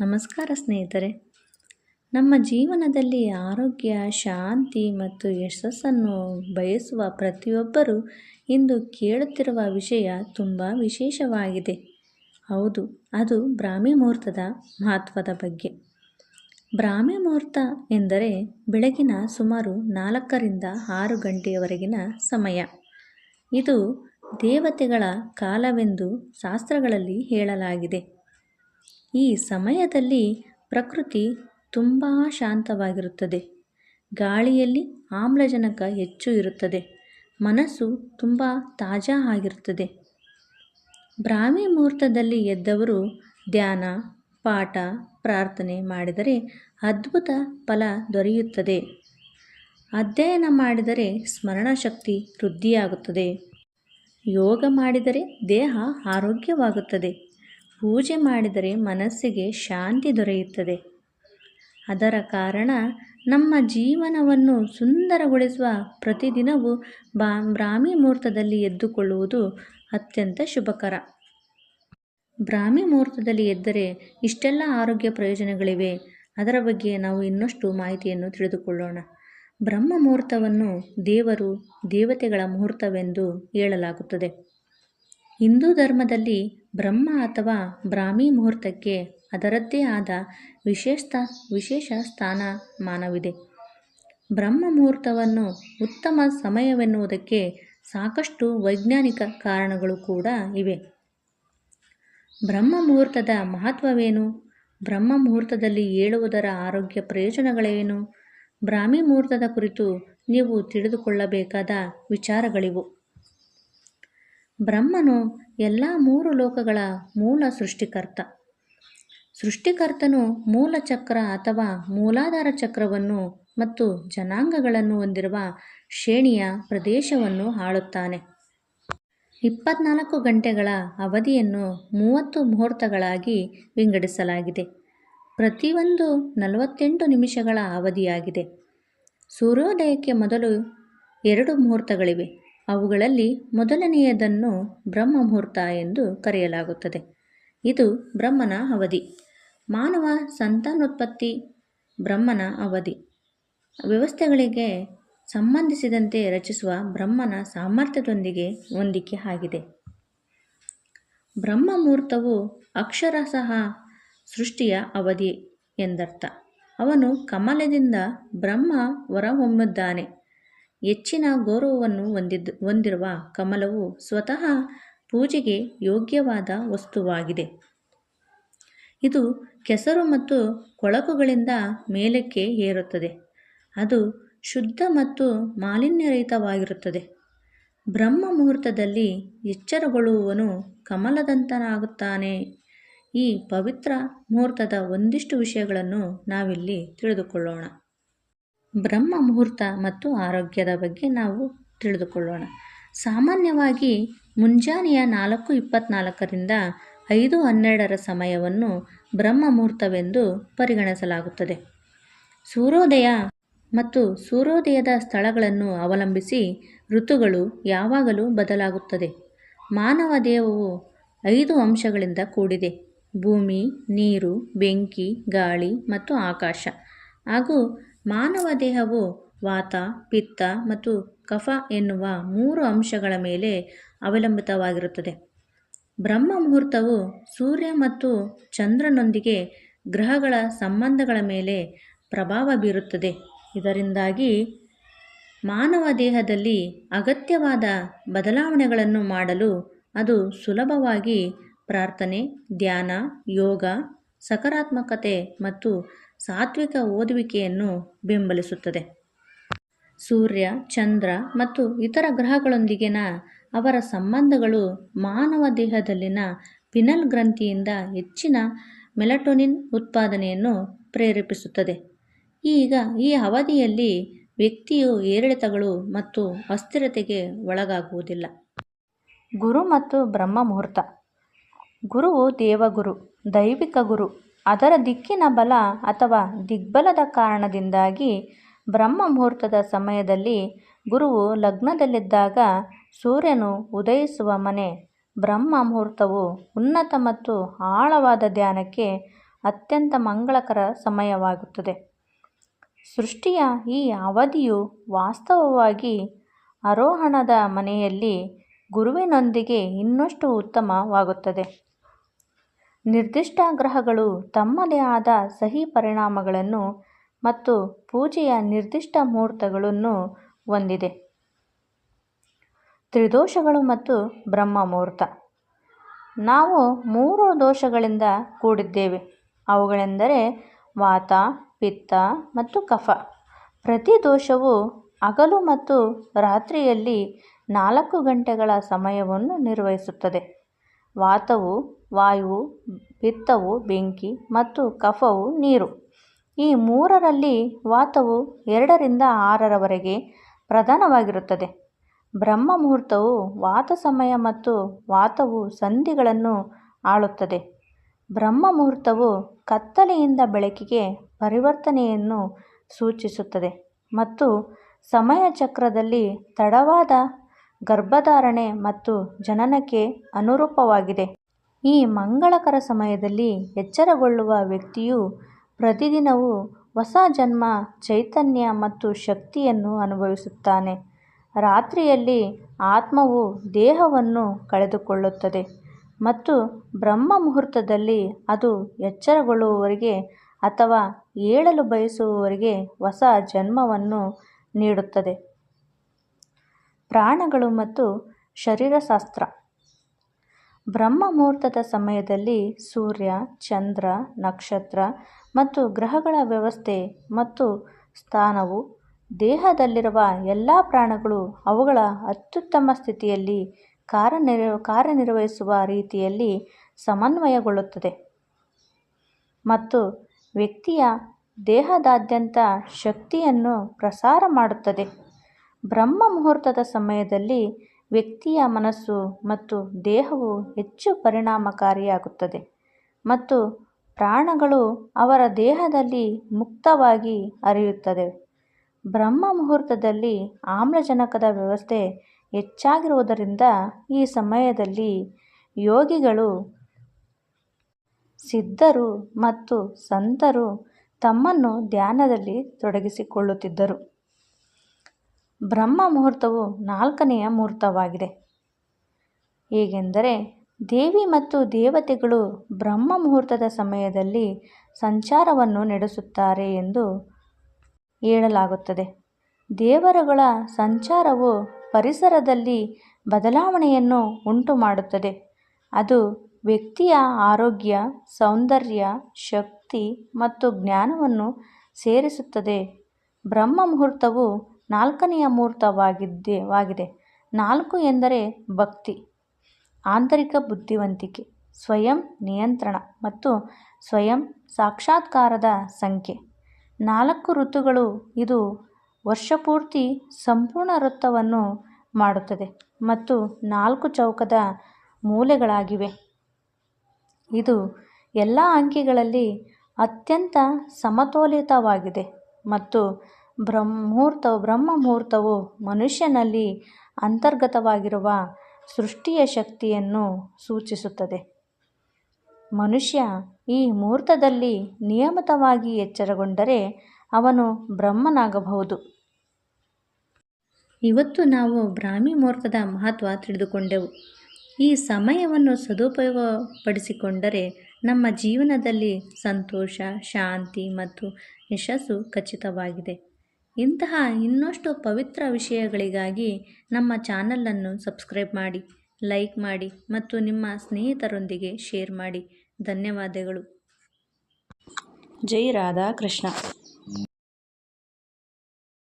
ನಮಸ್ಕಾರ ಸ್ನೇಹಿತರೆ. ನಮ್ಮ ಜೀವನದಲ್ಲಿ ಆರೋಗ್ಯ, ಶಾಂತಿ ಮತ್ತು ಯಶಸ್ಸನ್ನು ಬಯಸುವ ಪ್ರತಿಯೊಬ್ಬರೂ ಇಂದು ಕೇಳುತ್ತಿರುವ ವಿಷಯ ತುಂಬ ವಿಶೇಷವಾಗಿದೆ. ಹೌದು, ಅದು ಬ್ರಾಹ್ಮಿ ಮುಹೂರ್ತದ ಮಹತ್ವದ ಬಗ್ಗೆ. ಬ್ರಾಹ್ಮಿ ಮುಹೂರ್ತ ಎಂದರೆ ಬೆಳಗಿನ ಸುಮಾರು ನಾಲ್ಕರಿಂದ ಆರು ಗಂಟೆಯವರೆಗಿನ ಸಮಯ. ಇದು ದೇವತೆಗಳ ಕಾಲವೆಂದು ಶಾಸ್ತ್ರಗಳಲ್ಲಿ ಹೇಳಲಾಗಿದೆ. ಈ ಸಮಯದಲ್ಲಿ ಪ್ರಕೃತಿ ತುಂಬ ಶಾಂತವಾಗಿರುತ್ತದೆ. ಗಾಳಿಯಲ್ಲಿ ಆಮ್ಲಜನಕ ಹೆಚ್ಚು ಇರುತ್ತದೆ. ಮನಸ್ಸು ತುಂಬ ತಾಜಾ ಆಗಿರುತ್ತದೆ. ಬ್ರಾಹ್ಮಿ ಮುಹೂರ್ತದಲ್ಲಿ ಎದ್ದವರು ಧ್ಯಾನ, ಪಾಠ, ಪ್ರಾರ್ಥನೆ ಮಾಡಿದರೆ ಅದ್ಭುತ ಫಲ ದೊರೆಯುತ್ತದೆ. ಅಧ್ಯಯನ ಮಾಡಿದರೆ ಸ್ಮರಣಶಕ್ತಿ ವೃದ್ಧಿಯಾಗುತ್ತದೆ. ಯೋಗ ಮಾಡಿದರೆ ದೇಹ ಆರೋಗ್ಯವಾಗುತ್ತದೆ. ಪೂಜೆ ಮಾಡಿದರೆ ಮನಸ್ಸಿಗೆ ಶಾಂತಿ ದೊರೆಯುತ್ತದೆ. ಅದರ ಕಾರಣ ನಮ್ಮ ಜೀವನವನ್ನು ಸುಂದರಗೊಳಿಸುವ ಪ್ರತಿದಿನವೂ ಬಾ ಬ್ರಾಹ್ಮಿ ಮುಹೂರ್ತದಲ್ಲಿ ಎದ್ದುಕೊಳ್ಳುವುದು ಅತ್ಯಂತ ಶುಭಕರ. ಬ್ರಾಹ್ಮಿ ಮುಹೂರ್ತದಲ್ಲಿ ಎದ್ದರೆ ಇಷ್ಟೆಲ್ಲ ಆರೋಗ್ಯ ಪ್ರಯೋಜನಗಳಿವೆ. ಅದರ ಬಗ್ಗೆ ನಾವು ಇನ್ನಷ್ಟು ಮಾಹಿತಿಯನ್ನು ತಿಳಿದುಕೊಳ್ಳೋಣ. ಬ್ರಹ್ಮ ಮುಹೂರ್ತವನ್ನು ದೇವರು ದೇವತೆಗಳ ಮುಹೂರ್ತವೆಂದು ಹೇಳಲಾಗುತ್ತದೆ. ಹಿಂದೂ ಧರ್ಮದಲ್ಲಿ ಬ್ರಹ್ಮ ಅಥವಾ ಬ್ರಾಹ್ಮಿ ಮುಹೂರ್ತಕ್ಕೆ ಅದರದ್ದೇ ಆದ ವಿಶೇಷ ವಿಶೇಷ ಸ್ಥಾನಮಾನವಿದೆ. ಬ್ರಹ್ಮ ಮುಹೂರ್ತವನ್ನು ಉತ್ತಮ ಸಮಯವೆನ್ನುವುದಕ್ಕೆ ಸಾಕಷ್ಟು ವೈಜ್ಞಾನಿಕ ಕಾರಣಗಳು ಕೂಡ ಇವೆ. ಬ್ರಹ್ಮ ಮುಹೂರ್ತದ ಮಹತ್ವವೇನು? ಬ್ರಹ್ಮ ಮುಹೂರ್ತದಲ್ಲಿ ಹೇಳುವುದರ ಆರೋಗ್ಯ ಪ್ರಯೋಜನಗಳೇನು? ಬ್ರಾಹ್ಮಿ ಮುಹೂರ್ತದ ಕುರಿತು ನೀವು ತಿಳಿದುಕೊಳ್ಳಬೇಕಾದ ವಿಚಾರಗಳಿವು. ಬ್ರಹ್ಮನು ಎಲ್ಲ ಮೂರು ಲೋಕಗಳ ಮೂಲ ಸೃಷ್ಟಿಕರ್ತ. ಸೃಷ್ಟಿಕರ್ತನು ಮೂಲ ಚಕ್ರ ಅಥವಾ ಮೂಲಾಧಾರ ಚಕ್ರವನ್ನು ಮತ್ತು ಜನಾಂಗಗಳನ್ನು ಹೊಂದಿರುವ ಶ್ರೇಣಿಯ ಪ್ರದೇಶವನ್ನು ಆಳುತ್ತಾನೆ. ಇಪ್ಪತ್ನಾಲ್ಕು ಗಂಟೆಗಳ ಅವಧಿಯನ್ನು ಮೂವತ್ತು ಮುಹೂರ್ತಗಳಾಗಿ ವಿಂಗಡಿಸಲಾಗಿದೆ. ಪ್ರತಿಯೊಂದು ನಲವತ್ತೆಂಟು ನಿಮಿಷಗಳ ಅವಧಿಯಾಗಿದೆ. ಸೂರ್ಯೋದಯಕ್ಕೆ ಮೊದಲು ಎರಡು ಮುಹೂರ್ತಗಳಿವೆ. ಅವುಗಳಲ್ಲಿ ಮೊದಲನೆಯದನ್ನು ಬ್ರಹ್ಮ ಮುಹೂರ್ತ ಎಂದು ಕರೆಯಲಾಗುತ್ತದೆ. ಇದು ಬ್ರಹ್ಮನ ಅವಧಿ. ಮಾನವ ಸಂತಾನೋತ್ಪತ್ತಿ ಬ್ರಹ್ಮನ ಅವಧಿ. ವ್ಯವಸ್ಥೆಗಳಿಗೆ ಸಂಬಂಧಿಸಿದಂತೆ ರಚಿಸುವ ಬ್ರಹ್ಮನ ಸಾಮರ್ಥ್ಯದೊಂದಿಗೆ ಹೊಂದಿಕೆ ಆಗಿದೆ. ಬ್ರಹ್ಮ ಮುಹೂರ್ತವು ಅಕ್ಷರಶಃ ಸೃಷ್ಟಿಯ ಅವಧಿ ಎಂದರ್ಥ. ಅವನು ಕಮಲದಿಂದ ಬ್ರಹ್ಮ ಹೊರಹೊಮ್ಮಿದ್ದಾನೆ ಹೆಚ್ಚಿನ ಗೌರವವನ್ನು ಹೊಂದಿದ್ದು ಹೊಂದಿರುವ ಕಮಲವು ಸ್ವತಃ ಪೂಜೆಗೆ ಯೋಗ್ಯವಾದ ವಸ್ತುವಾಗಿದೆ. ಇದು ಕೆಸರು ಮತ್ತು ಕೊಳಕುಗಳಿಂದ ಮೇಲಕ್ಕೆ ಏರುತ್ತದೆ. ಅದು ಶುದ್ಧ ಮತ್ತು ಮಾಲಿನ್ಯರಹಿತವಾಗಿರುತ್ತದೆ. ಬ್ರಹ್ಮ ಮುಹೂರ್ತದಲ್ಲಿ ಎಚ್ಚರಗೊಳ್ಳುವವನು ಕಮಲದಂತನಾಗುತ್ತಾನೆ. ಈ ಪವಿತ್ರ ಮುಹೂರ್ತದ ಒಂದಿಷ್ಟು ವಿಷಯಗಳನ್ನು ನಾವಿಲ್ಲಿ ತಿಳಿದುಕೊಳ್ಳೋಣ. ಬ್ರಹ್ಮ ಮುಹೂರ್ತ ಮತ್ತು ಆರೋಗ್ಯದ ಬಗ್ಗೆ ನಾವು ತಿಳಿದುಕೊಳ್ಳೋಣ. ಸಾಮಾನ್ಯವಾಗಿ ಮುಂಜಾನೆಯ ನಾಲ್ಕು ಇಪ್ಪತ್ನಾಲ್ಕರಿಂದ ಐದು ಹನ್ನೆರಡರ ಸಮಯವನ್ನು ಬ್ರಹ್ಮ ಮುಹೂರ್ತವೆಂದು ಪರಿಗಣಿಸಲಾಗುತ್ತದೆ. ಸೂರ್ಯೋದಯ ಮತ್ತು ಸೂರ್ಯೋದಯದ ಸ್ಥಳಗಳನ್ನು ಅವಲಂಬಿಸಿ ಋತುಗಳು ಯಾವಾಗಲೂ ಬದಲಾಗುತ್ತದೆ. ಮಾನವ ದೇಹವು ಐದು ಅಂಶಗಳಿಂದ ಕೂಡಿದೆ. ಭೂಮಿ, ನೀರು, ಬೆಂಕಿ, ಗಾಳಿ ಮತ್ತು ಆಕಾಶ. ಹಾಗೂ ಮಾನವ ದೇಹವು ವಾತ, ಪಿತ್ತ ಮತ್ತು ಕಫ ಎನ್ನುವ ಮೂರು ಅಂಶಗಳ ಮೇಲೆ ಅವಲಂಬಿತವಾಗಿರುತ್ತದೆ. ಬ್ರಹ್ಮ ಮುಹೂರ್ತವು ಸೂರ್ಯ ಮತ್ತು ಚಂದ್ರನೊಂದಿಗೆ ಗ್ರಹಗಳ ಸಂಬಂಧಗಳ ಮೇಲೆ ಪ್ರಭಾವ ಬೀರುತ್ತದೆ. ಇದರಿಂದಾಗಿ ಮಾನವ ದೇಹದಲ್ಲಿ ಅಗತ್ಯವಾದ ಬದಲಾವಣೆಗಳನ್ನು ಮಾಡಲು ಅದು ಸುಲಭವಾಗಿ ಪ್ರಾರ್ಥನೆ, ಧ್ಯಾನ, ಯೋಗ, ಸಕಾರಾತ್ಮಕತೆ ಮತ್ತು ಸಾತ್ವಿಕ ಓದುವಿಕೆಯನ್ನು ಬೆಂಬಲಿಸುತ್ತದೆ. ಸೂರ್ಯ, ಚಂದ್ರ ಮತ್ತು ಇತರ ಗ್ರಹಗಳೊಂದಿಗಿನ ಅವರ ಸಂಬಂಧಗಳು ಮಾನವ ದೇಹದಲ್ಲಿನ ಪಿನಲ್ ಗ್ರಂಥಿಯಿಂದ ಹೆಚ್ಚಿನ ಮೆಲಟೋನಿನ್ ಉತ್ಪಾದನೆಯನ್ನು ಪ್ರೇರೇಪಿಸುತ್ತದೆ. ಈಗ ಈ ಅವಧಿಯಲ್ಲಿ ವ್ಯಕ್ತಿಯು ಏರಿಳಿತಗಳು ಮತ್ತು ಅಸ್ಥಿರತೆಗೆ ಒಳಗಾಗುವುದಿಲ್ಲ. ಗುರು ಮತ್ತು ಬ್ರಹ್ಮ ಮುಹೂರ್ತ. ಗುರುವು ದೇವಗುರು, ದೈವಿಕ ಗುರು ಅದರ ದಿಕ್ಕಿನ ಬಲ ಅಥವಾ ದಿಗ್ಬಲದ ಕಾರಣದಿಂದಾಗಿ ಬ್ರಹ್ಮ ಮುಹೂರ್ತದ ಸಮಯದಲ್ಲಿ ಗುರುವು ಲಗ್ನದಲ್ಲಿದ್ದಾಗ ಸೂರ್ಯನು ಉದಯಿಸುವ ಮನೆ ಬ್ರಹ್ಮ ಮುಹೂರ್ತವು ಉನ್ನತ ಮತ್ತು ಆಳವಾದ ಧ್ಯಾನಕ್ಕೆ ಅತ್ಯಂತ ಮಂಗಳಕರ ಸಮಯವಾಗುತ್ತದೆ. ಸೃಷ್ಟಿಯ ಈ ಅವಧಿಯು ವಾಸ್ತವವಾಗಿ ಆರೋಹಣದ ಮನೆಯಲ್ಲಿ ಗುರುವಿನೊಂದಿಗೆ ಇನ್ನಷ್ಟು ಉತ್ತಮವಾಗುತ್ತದೆ. ನಿರ್ದಿಷ್ಟ ಗ್ರಹಗಳು ತಮ್ಮದೇ ಆದ ಸಹಿ ಪರಿಣಾಮಗಳನ್ನು ಮತ್ತು ಪೂಜೆಯ ನಿರ್ದಿಷ್ಟ ಮುಹೂರ್ತಗಳನ್ನು ಹೊಂದಿದೆ. ತ್ರಿದೋಷಗಳು ಮತ್ತು ಬ್ರಹ್ಮ ಮುಹೂರ್ತ ನಾವು ಮೂರು ದೋಷಗಳಿಂದ ಕೂಡಿದ್ದೇವೆ. ಅವುಗಳೆಂದರೆ ವಾತ, ಪಿತ್ತ ಮತ್ತು ಕಫ. ಪ್ರತಿ ದೋಷವು ಹಗಲು ಮತ್ತು ರಾತ್ರಿಯಲ್ಲಿ ನಾಲ್ಕು ಗಂಟೆಗಳ ಸಮಯವನ್ನು ನಿರ್ವಹಿಸುತ್ತದೆ. ವಾತವು ವಾಯುವು, ಪಿತ್ತವು ಬೆಂಕಿ ಮತ್ತು ಕಫವು ನೀರು. ಈ ಮೂರರಲ್ಲಿ ವಾತವು ಎರಡರಿಂದ ಆರರವರೆಗೆ ಪ್ರಧಾನವಾಗಿರುತ್ತದೆ. ಬ್ರಹ್ಮ ಮುಹೂರ್ತವು ವಾತ ಸಮಯ ಮತ್ತು ವಾತವು ಸಂಧಿಗಳನ್ನು ಆಳುತ್ತದೆ. ಬ್ರಹ್ಮ ಮುಹೂರ್ತವು ಕತ್ತಲೆಯಿಂದ ಬೆಳಕಿಗೆ ಪರಿವರ್ತನೆಯನ್ನು ಸೂಚಿಸುತ್ತದೆ ಮತ್ತು ಸಮಯ ಚಕ್ರದಲ್ಲಿ ತಡವಾದ ಗರ್ಭಧಾರಣೆ ಮತ್ತು ಜನನಕ್ಕೆ ಅನುರೂಪವಾಗಿದೆ. ಈ ಮಂಗಳಕರ ಸಮಯದಲ್ಲಿ ಎಚ್ಚರಗೊಳ್ಳುವ ವ್ಯಕ್ತಿಯು ಪ್ರತಿದಿನವೂ ಹೊಸ ಜನ್ಮ, ಚೈತನ್ಯ ಮತ್ತು ಶಕ್ತಿಯನ್ನು ಅನುಭವಿಸುತ್ತಾನೆ. ರಾತ್ರಿಯಲ್ಲಿ ಆತ್ಮವು ದೇಹವನ್ನು ಕಳೆದುಕೊಳ್ಳುತ್ತದೆ ಮತ್ತು ಬ್ರಹ್ಮ ಮುಹೂರ್ತದಲ್ಲಿ ಅದು ಎಚ್ಚರಗೊಳ್ಳುವವರಿಗೆ ಅಥವಾ ಏಳಲು ಬಯಸುವವರಿಗೆ ಹೊಸ ಜನ್ಮವನ್ನು ನೀಡುತ್ತದೆ. ಪ್ರಾಣಗಳು ಮತ್ತು ಶರೀರಶಾಸ್ತ್ರ. ಬ್ರಹ್ಮ ಮುಹೂರ್ತದ ಸಮಯದಲ್ಲಿ ಸೂರ್ಯ, ಚಂದ್ರ, ನಕ್ಷತ್ರ ಮತ್ತು ಗ್ರಹಗಳ ವ್ಯವಸ್ಥೆ ಮತ್ತು ಸ್ಥಾನವು ದೇಹದಲ್ಲಿರುವ ಎಲ್ಲ ಪ್ರಾಣಗಳು ಅವುಗಳ ಅತ್ಯುತ್ತಮ ಸ್ಥಿತಿಯಲ್ಲಿ ಕಾರ್ಯನಿರ್, ಕಾರ್ಯನಿರ್ವಹಿಸುವ ರೀತಿಯಲ್ಲಿ ಸಮನ್ವಯಗೊಳ್ಳುತ್ತದೆ. ಮತ್ತು ವ್ಯಕ್ತಿಯ ದೇಹದಾದ್ಯಂತ ಶಕ್ತಿಯನ್ನು ಪ್ರಸಾರ ಮಾಡುತ್ತದೆ. ಬ್ರಹ್ಮ ಮುಹೂರ್ತದ ಸಮಯದಲ್ಲಿ ವ್ಯಕ್ತಿಯ ಮನಸ್ಸು ಮತ್ತು ದೇಹವು ಹೆಚ್ಚು ಪರಿಣಾಮಕಾರಿಯಾಗುತ್ತದೆ ಮತ್ತು ಪ್ರಾಣಗಳು ಅವರ ದೇಹದಲ್ಲಿ ಮುಕ್ತವಾಗಿ ಅರಿಯುತ್ತದೆ ಬ್ರಹ್ಮ ಮುಹೂರ್ತದಲ್ಲಿ ಆಮ್ಲಜನಕದ ವ್ಯವಸ್ಥೆ ಹೆಚ್ಚಾಗಿರುವುದರಿಂದ ಈ ಸಮಯದಲ್ಲಿ ಯೋಗಿಗಳು ಸಿದ್ಧರು ಮತ್ತು ಸಂತರು ತಮ್ಮನ್ನು ಧ್ಯಾನದಲ್ಲಿ ತೊಡಗಿಸಿಕೊಳ್ಳುತ್ತಿದ್ದರು. ಬ್ರಹ್ಮ ಮುಹೂರ್ತವು ನಾಲ್ಕನೆಯ ಮುಹೂರ್ತವಾಗಿದೆ. ಹೇಗೆಂದರೆ, ದೇವಿ ಮತ್ತು ದೇವತೆಗಳು ಬ್ರಹ್ಮ ಮುಹೂರ್ತದ ಸಮಯದಲ್ಲಿ ಸಂಚಾರವನ್ನು ನಡೆಸುತ್ತಾರೆ ಎಂದು ಹೇಳಲಾಗುತ್ತದೆ. ದೇವರುಗಳ ಸಂಚಾರವು ಪರಿಸರದಲ್ಲಿ ಬದಲಾವಣೆಯನ್ನು ಉಂಟು ಮಾಡುತ್ತದೆ ಅದು ವ್ಯಕ್ತಿಯ ಆರೋಗ್ಯ, ಸೌಂದರ್ಯ, ಶಕ್ತಿ ಮತ್ತು ಜ್ಞಾನವನ್ನು ಸೇರಿಸುತ್ತದೆ. ಬ್ರಹ್ಮ ಮುಹೂರ್ತವು ನಾಲ್ಕನೆಯ ಮುಹೂರ್ತವಾಗಿದ್ದೇ ವಾಗಿದೆ ನಾಲ್ಕು ಎಂದರೆ ಭಕ್ತಿ, ಆಂತರಿಕ ಬುದ್ಧಿವಂತಿಕೆ, ಸ್ವಯಂ ನಿಯಂತ್ರಣ ಮತ್ತು ಸ್ವಯಂ ಸಾಕ್ಷಾತ್ಕಾರದ ಸಂಖ್ಯೆ. ನಾಲ್ಕು ಋತುಗಳು ಇದು ವರ್ಷಪೂರ್ತಿ ಸಂಪೂರ್ಣ ವೃತ್ತವನ್ನು ಮಾಡುತ್ತದೆ ಮತ್ತು ನಾಲ್ಕು ಚೌಕದ ಮೂಲೆಗಳಾಗಿವೆ. ಇದು ಎಲ್ಲ ಅಂಕಿಗಳಲ್ಲಿ ಅತ್ಯಂತ ಸಮತೋಲಿತವಾಗಿದೆ ಮತ್ತು ಬ್ರಹ್ಮ ಮುಹೂರ್ತವು ಬ್ರಹ್ಮ ಮುಹೂರ್ತವು ಮನುಷ್ಯನಲ್ಲಿ ಅಂತರ್ಗತವಾಗಿರುವ ಸೃಷ್ಟಿಯ ಶಕ್ತಿಯನ್ನು ಸೂಚಿಸುತ್ತದೆ. ಮನುಷ್ಯ ಈ ಮುಹೂರ್ತದಲ್ಲಿ ನಿಯಮಿತವಾಗಿ ಎಚ್ಚರಗೊಂಡರೆ ಅವನು ಬ್ರಹ್ಮನಾಗಬಹುದು. ಇವತ್ತು ನಾವು ಬ್ರಾಹ್ಮಿ ಮುಹೂರ್ತದ ಮಹತ್ವ ತಿಳಿದುಕೊಂಡೆವು. ಈ ಸಮಯವನ್ನು ಸದುಪಯೋಗಪಡಿಸಿಕೊಂಡರೆ ನಮ್ಮ ಜೀವನದಲ್ಲಿ ಸಂತೋಷ, ಶಾಂತಿ ಮತ್ತು ಯಶಸ್ಸು ಖಚಿತವಾಗಿದೆ. ಇಂತಹ ಇನ್ನಷ್ಟು ಪವಿತ್ರ ವಿಷಯಗಳಿಗಾಗಿ ನಮ್ಮ ಚಾನಲನ್ನು ಸಬ್ಸ್ಕ್ರೈಬ್ ಮಾಡಿ, ಲೈಕ್ ಮಾಡಿ ಮತ್ತು ನಿಮ್ಮ ಸ್ನೇಹಿತರೊಂದಿಗೆ ಶೇರ್ ಮಾಡಿ. ಧನ್ಯವಾದಗಳು. ಜೈ ರಾಧಾ ಕೃಷ್ಣ